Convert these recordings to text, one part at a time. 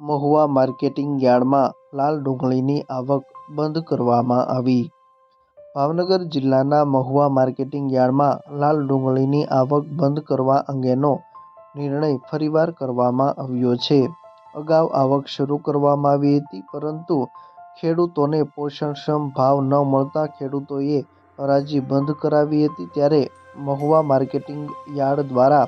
Mahuva marketing યાર્ડમાં લાલ ડુંગળીની આવક બંધ કરવામાં આવી. ભાવનગર જિલ્લાના મહુવા માર્કેટિંગ યાર્ડમાં લાલ ડુંગળીની આવક બંધ કરવા અંગેનો નિર્ણય ફરીવાર કરવામાં આવ્યો છે. અગાઉ આવક શરૂ કરવામાં આવી હતી, પરંતુ ખેડૂતોને પોષણક્ષમ ભાવ ન મળતા ખેડૂતોએ હરાજી બંધ કરાવી હતી, ત્યારે મહુવા માર્કેટિંગ યાર્ડ દ્વારા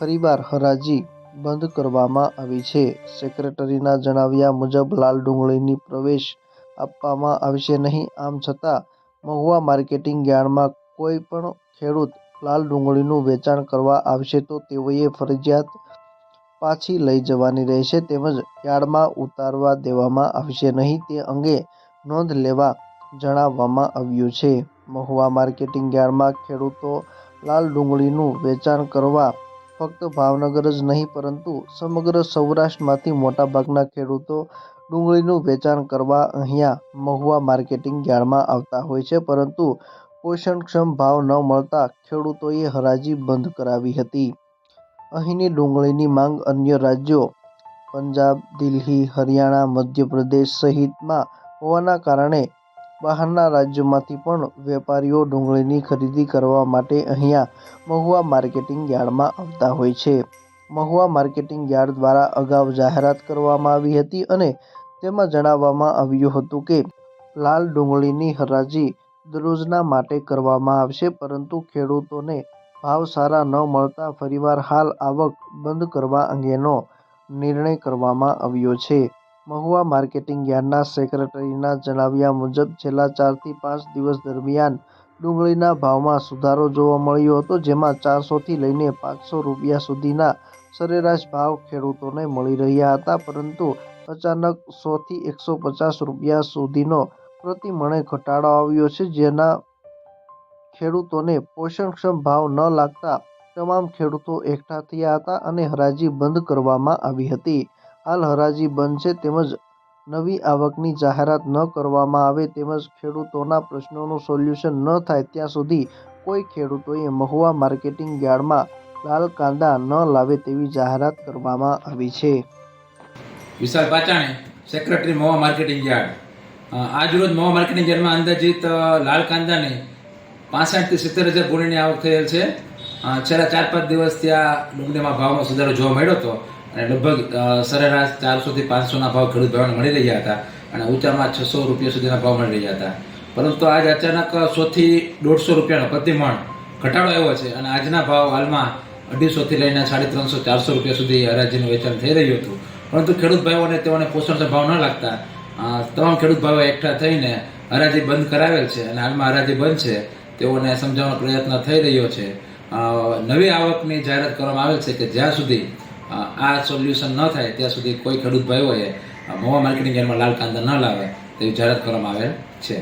ફરીવાર હરાજી બંધ કરવામાં આવી છે. સેક્રેટરીના જણાવ્યા મુજબ, લાલ ડુંગળીની પ્રવેશ આપવામાં આવશે નહીં. આમ છતાં, મહુવા માર્કેટિંગ યાર્ડમાં કોઈ પણ ખેડૂત લાલ ડુંગળીનું વેચાણ કરવા આવશે તો તેઓએ ફરજિયાત પાછી લઈ જવાની રહેશે તેમજ યાર્ડમાં ઉતારવા દેવામાં આવશે નહીં. તે અંગે નોંધ લેવા જણાવવામાં આવ્યું છે. મહુવા માર્કેટિંગ યાર્ડમાં ખેડૂતો લાલ ડુંગળીનું વેચાણ કરવા ફક્ત ભાવનગર જ નહીં, પરંતુ સમગ્ર સૌરાષ્ટ્રમાંથી મોટાભાગના ખેડૂતો ડુંગળીનું વેચાણ કરવા અહીંયા મહુવા માર્કેટિંગ યાર્ડમાં આવતા હોય છે, પરંતુ પોષણક્ષમ ભાવ ન મળતા ખેડૂતોએ હરાજી બંધ કરાવી હતી. અહીંની ડુંગળીની માંગ અન્ય રાજ્યો, પંજાબ, દિલ્હી, હરિયાણા, મધ્યપ્રદેશ સહિતમાં હોવાના કારણે બહારના રાજ્યોમાંથી પણ વેપારીઓ ડુંગળીની ખરીદી કરવા માટે અહીંયા મહુવા માર્કેટિંગ યાર્ડમાં આવતા હોય છે. મહુવા માર્કેટિંગ યાર્ડ દ્વારા અગાઉ જાહેરાત કરવામાં આવી હતી અને તેમાં જણાવવામાં આવ્યું હતું કે, લાલ ડુંગળીની હરાજી દરરોજના માટે કરવામાં આવશે, પરંતુ ખેડૂતોને ભાવ સારા ન મળતા ફરીવાર હાલ આવક બંધ કરવા અંગેનો નિર્ણય કરવામાં આવ્યો છે. મહુવા માર્કેટિંગ યાર્ડના સેક્રેટરીના જણાવ્યા મુજબ, છેલ્લા ચારથી પાંચ દિવસ દરમિયાન ડુંગળીના ભાવમાં સુધારો જોવા મળ્યો હતો, જેમાં ચારસોથી લઈને પાંચસો રૂપિયા સુધીના સરેરાશ ભાવ ખેડૂતોને મળી રહ્યા હતા, પરંતુ અચાનક સોથી એકસો પચાસ રૂપિયા સુધીનો પ્રતિમણે ઘટાડો આવ્યો છે, જેના ખેડૂતોને પોષણક્ષમ ભાવ ન લાગતા તમામ ખેડૂતો એકઠા થયા હતા અને હરાજી બંધ કરવામાં આવી હતી. હાલ હરાજી છે તેમજ નવી આવકની જાહેરાત ન કરવામાં આવે તેમજ ખેડૂતોના પ્રશ્નોનું સોલ્યુશન ન થાય ત્યાં સુધી કોઈ ખેડૂતોએ મહુવા માર્કેટિંગ યાર્ડમાં લાલ કાંદા ન લાવે તેવી જાહેરાત કરવામાં આવી છે. Vishal Pachani secretary Mahuva marketing yard. રોજ મહુવા માર્કેટિંગ યાર્ડમાં અંદાજિત લાલ કાંદાની પાસઠથી સિત્તેર હજાર ગુણીની આવક થયેલ છે. છેલ્લા ચાર પાંચ દિવસથી આ ડુંગળીમાં ભાવમાં સુધારો જોવા મળ્યો હતો. અને લગભગ સરેરાશ ચારસોથી પાંચસોના ભાવ ખેડૂત ભાવને મળી રહ્યા હતા અને ઊંચામાં છસો રૂપિયા સુધીના ભાવ મળી રહ્યા હતા. પરંતુ આજ અચાનક સોથી દોઢસો રૂપિયાનો પ્રતિમણ ઘટાડો આવ્યો છે અને આજના ભાવ હાલમાં અઢીસોથી લઈને સાડી ત્રણસો, ચારસો રૂપિયા સુધી હરાજીનું વેચાણ થઈ રહ્યું હતું. પરંતુ ખેડૂત ભાઈઓને તેઓને પોષણક્ષમ ભાવ ન લાગતા તમામ ખેડૂત ભાઈઓ એકઠા થઈને હરાજી બંધ કરાવેલ છે અને હાલમાં હરાજી બંધ છે. તેઓને સમજાવવાનો પ્રયત્ન થઈ રહ્યો છે. નવી આવકની જાહેરાત કરવામાં આવેલ છે કે જ્યાં સુધી આ સોલ્યુશન ન થાય, ત્યાં સુધી કોઈ ખેડૂત ભાઈઓએ મોવા માર્કેટિંગ યાર્ડમાં લાલ કાંદા ન લાવે, તેવી જાહેરાત કરવામાં આવેલ છે.